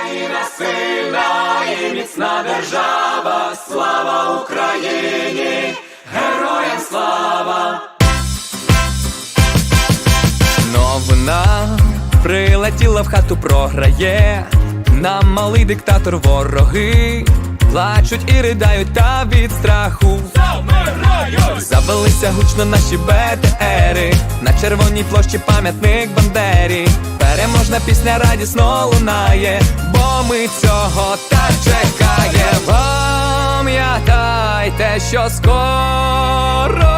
Україна сильна і міцна держава, слава Україні, героям слава! Новина прилетіла в хату, програє. Нам малий диктатор вороги плачуть і riдають та від страху. Завелися гучно наші БТРи На червоній площі пам'ятник Бандері Переможна пісня радісно лунає, бо ми цього так чекає. Пам'ятайте, що скоро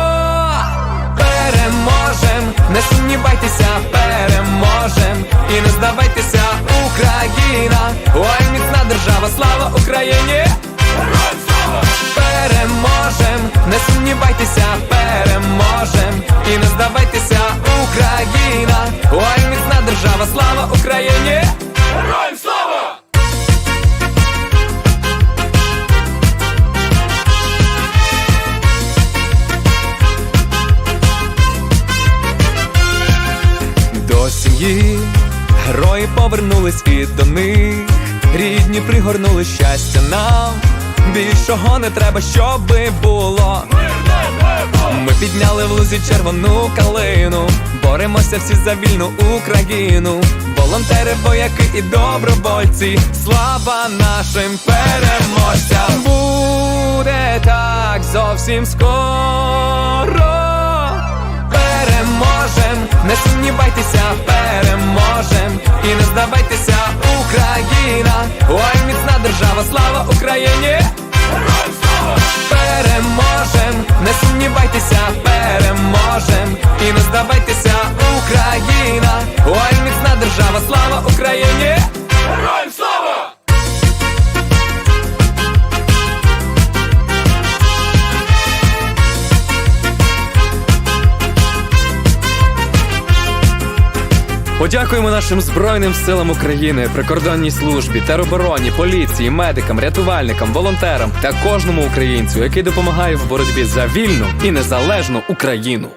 переможем, не сумнівайтеся, переможем. І не здавайтеся, Україна, ой, міцна держава, слава Україні! Переможем, не сумнівайтеся, переможем. І не здавайтеся, слава Україні! Героям слава! До сім'ї герої повернулись і до них. Рідні пригорнули щастя нам. Більшого не треба, щоби було. Ми підняли в лузі червону калину, боремося всі за вільну Україну. Волонтери, вояки і добровольці. Слава нашим переможцям! Буде так зовсім скоро. Переможем, не сумнівайтеся, переможем і не здавайтеся, Україна, ой, міцна держава, слава Україні! Переможем, не сумнівайтеся, переможем і не здавайтеся, держава, слава Україні! Героям слава! Подякуємо нашим Збройним силам України, прикордонній службі, теробороні, поліції, медикам, рятувальникам, волонтерам та кожному українцю, який допомагає в боротьбі за вільну і незалежну Україну.